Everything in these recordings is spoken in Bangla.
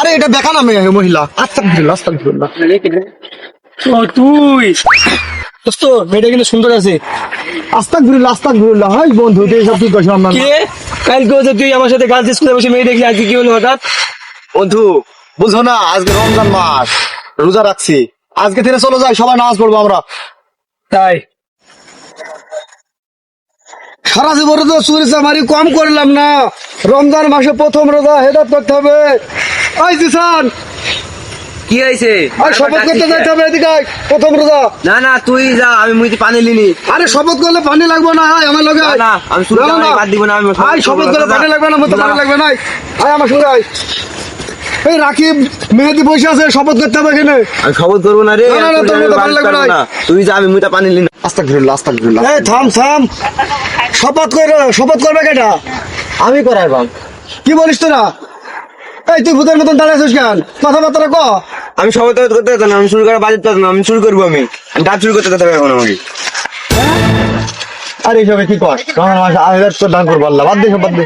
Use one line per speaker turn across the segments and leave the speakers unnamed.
আরে এটা দেখা না মেয়ে মহিলা। আস্তাগফিরুল্লাহ, আস্তাগফিরুল্লাহ।
ও তুই। দোস্ত মেয়েটা কিন্তু সুন্দর আছে।
আস্তাগফিরুল্লাহ, আস্তাগফিরুল্লাহ। হাই বন্ধু তুই করছিস আমার
কে? যে তুই আমার সাথে গার্লস স্কুলে বসে মেয়ে দেখলি আজকে কি হলো হঠাৎ?
বন্ধু বুঝো না আজকে রমজান মাস। রোজা রাখছি। আজকে থেকে চলো যাই সবাই নামাজ পড়ব আমরা।
তাই?
সারা জীবনে তো চুরি চামারি কম করলাম না। রমজান মাসে প্রথম রোজা হেদাত করতে হবে। ওই জিসান।
কি হয়েছে?
আর শপথ করতে যাইতে হবে এদিকে আয়, প্রথম রোজা।
না না তুই যা আমি মুইতে পানি লিনি।
আরে শপথ করলে পানি লাগবে না আয় আমার লগে আয়।
না, আমি শুরু
না, না।
বাদ দিব না, আমি শপথ
আয় শপথ
করব
করলে পানি লাগবে না মতো পানি লাগবে না আয়। আয় আমার সঙ্গে আয়। এই রাকিব মেহেদি বসে আছে শপথ করতে হবে এখানে।
আমি শপথ করব না রে।
না, না, না,
তুই
তোর
আমি
মতো
বাদ
পানি লাগবে
করব
না।
না। তুই যা আমি মুইতে পানি লিনি
আস্তাগফিরুল্লাহ আস্তাগফিরুল্লাহ। এই থাম থাম। শপথ করে শপথ করবে কেটা?
আমি করাই বাম।
কি বলিস তোরা? এই তুই ভূতের মতন দাঁড়িয়ে আছিস কেন? কথাবার্তা ক।
আমি শপথ করতে যেতাম না আমি শুরু করা বাজেট না আমি শুরু করব আমি। আমি ডাক শুরু করতে যেতে হবে এখন আমাকে।
আরে এইসবে কি কর? রমজান মাসে আহের তো দান করব আল্লাহ বাদ দে সব বাদ দে।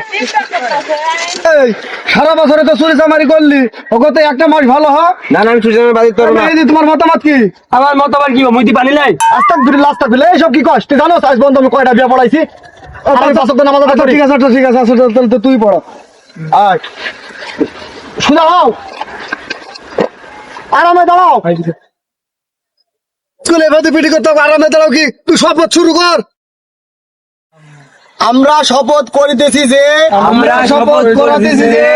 এই সারা বছরে তো চুরি চামারি করলি। ওকে একটা মাস ভালো হ।
না না আমি শুরু বাজেট করব না।
মেহেদি তোমার মতামত কি?
আমার মতামত কি মুইতি পানি নাই?
আস্তাগফিরুল্লাহ আস্তাগফিরুল্লাহ এইসব কি কষ্ট জানো আজ পর্যন্ত আমি কয়টা বিয়ে পড়াইছি? আদায় ঠিক আছে আচ্ছা, ঠিক আছে আচ্ছা, তাহলে তো তুই পড়ো। আয়। শুনে হও আরামে দাঁড়াও। স্কুলে এভাবে পিটি করতে আরামে দাঁড়াও কি? তুই সব শুরু কর। আমরা শপথ করিতেছি যে
আমরা শপথ করিতেছি যে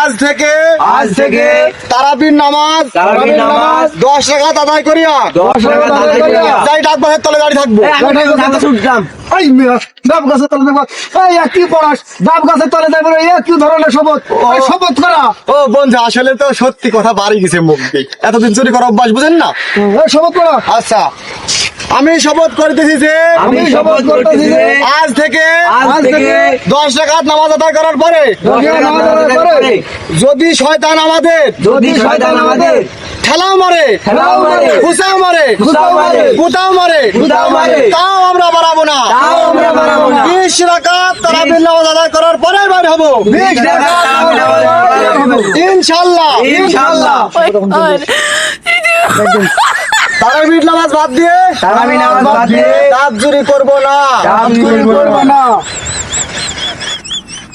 আজ থেকে
আজ থেকে
তারাবির নামাজ
তারাবির নামাজ
দশ টাকা আদায় করিয়া
দশ টাকা আদায় করিয়া
যাই ডাকবো হের তলে দাঁড়িয়ে থাকব। এই মেয়ে ডাব গাছের তলে দেখব এই কি পড়াস? ডাব গাছের তলে এই কি ধরনের শপথ? ওই শপথ করা। ও বন্ধু আসলে তো সত্যি কথা বাড়ি গেছে মুখ দিয়ে। এতদিন চুরি করা অভ্যাস বুঝেন না? এই শপথ করা। আচ্ছা। আমি শপথ করতেছি যে
আমি শপথ করতেছি যে
আজ থেকে
আজ থেকে
দশ টাকা নামাজ আদায় করার পরে
দশ রাকাত নামাজ আদায় করার পরে
যদি শয়তান আমাদের
যদি শয়তান আমাদের
ঠেলাও মারে
ঠেলাও মারে,
ঘুষাও মারে
ঘুষাও মারে,
গুতাও মারে
গুতাও মারে,
তাও আমরা বাড়াবো না।
তাও আমরা বাড়াবো না।
বিশ রাকাত তারাবির নামাজ আদায় করার পরে বাইর হব।
বিশ রাকাত তারাবির নামাজ আদায় হব।
ইনশাল্লাহ।
ইনশাআল্লাহ
তারাবির নামাজ বাদ দিয়ে
তারাবির নামাজ বাদ দিয়ে
দাঁত চুরি করব না।
দাঁত চুরি করব
না।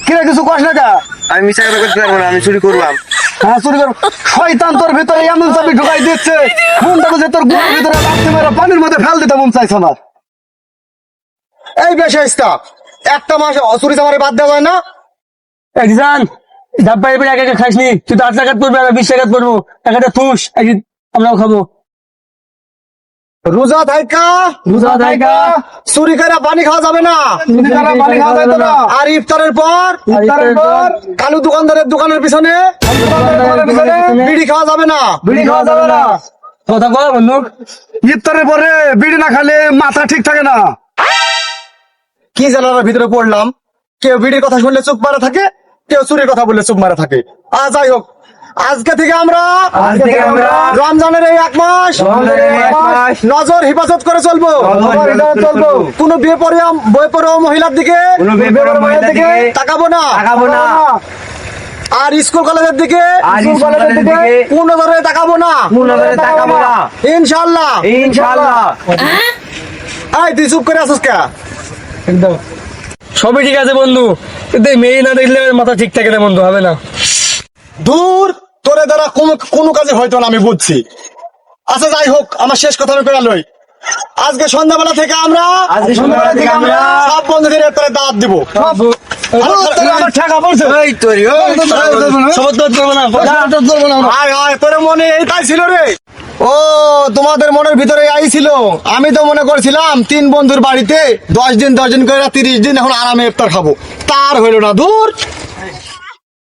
কিরে কিছু না কা?
আমি মিশা করতে পারব না আমি চুরি করলাম।
হ্যাঁ চুরি কর শয়তান তোর ভিতরে এমন চাবি ঢুকাই দিচ্ছে। মনটা তোর গুড়ের ভিতরে লাগতে মেরে পানির মধ্যে ফেল দিতে মন চাইছে আমার। এই বেশাইস্তা একটা মাস অচুরি চামারে বাদ দেওয়া হয় না।
একজন ডাব্বা এবার এক একা খাইসনি তুই তো আট টাকাত পড়বি আর বিশ টাকাত পড়ব। টাকাটা থুস একদিন আমরাও খাব।
রোজা থাইকা
রোজা থাইকা,
চুরি করে পানি খাওয়া যাবে না। চুরি করে পানি খাওয়া যাবে না। আর ইফতারের পর?
ইফতারের পর?
কালু দোকানদারের দোকানের পিছনে? বিড়ি খাওয়া যাবে না।
বিড়ি খাওয়া যাবে না। কথা বল বন্ধু।
ইফতারের পরে বিড়ি না খেলে মাথা ঠিক থাকে না। কি জানার ভিতরে পড়লাম। কেউ বিড়ির কথা শুনলে চুপ মারা থাকে কেউ চুরির কথা বললে চুপ মারা থাকে। আর যাই হোক। আজকে থেকে আমরা
আজ থেকে আমরা
রমজানের এই এক মাস
রমজানের এই এক মাস
নজর হেফাজত করে চলবো।
চলবো।
কোন বিয়ে পরে বই পড়ো মহিলার দিকে
বেপরোয়া মহিলার দিকে
তাকাবো না।
তাকাবো না।
আর স্কুল কলেজের দিকে
আর স্কুল
কোন নজরে তাকাবো না।
কোন নজরে তাকাবো না।
ইনশাআল্লাহ।
ইনশাআল্লাহ।
এই তুই চুপ করে আসিস কে?
একদম। সবই ঠিক আছে বন্ধু। কিন্তু মেয়ে না দেখলে মাথা ঠিক থাকে না বন্ধু হবে না।
দূর। তোরে দ্বারা কোনো কোনো কাজে হয়তো না আমি বুঝছি। আচ্ছা যাই হোক আমার শেষ কথা আমি করে আজকে সন্ধ্যাবেলা থেকে আমরা
আজকে সন্ধ্যাবেলা থেকে আমরা
সব বন্ধুদের তোরে দাঁত দিব ও তোমাদের মনের ভিতরে আইছিল আমি তো মনে করছিলাম তিন বন্ধুর বাড়িতে দশ দিন দশ দিন করে তিরিশ দিন এখন আরামে ইফতার খাব। তার হইল না দূর।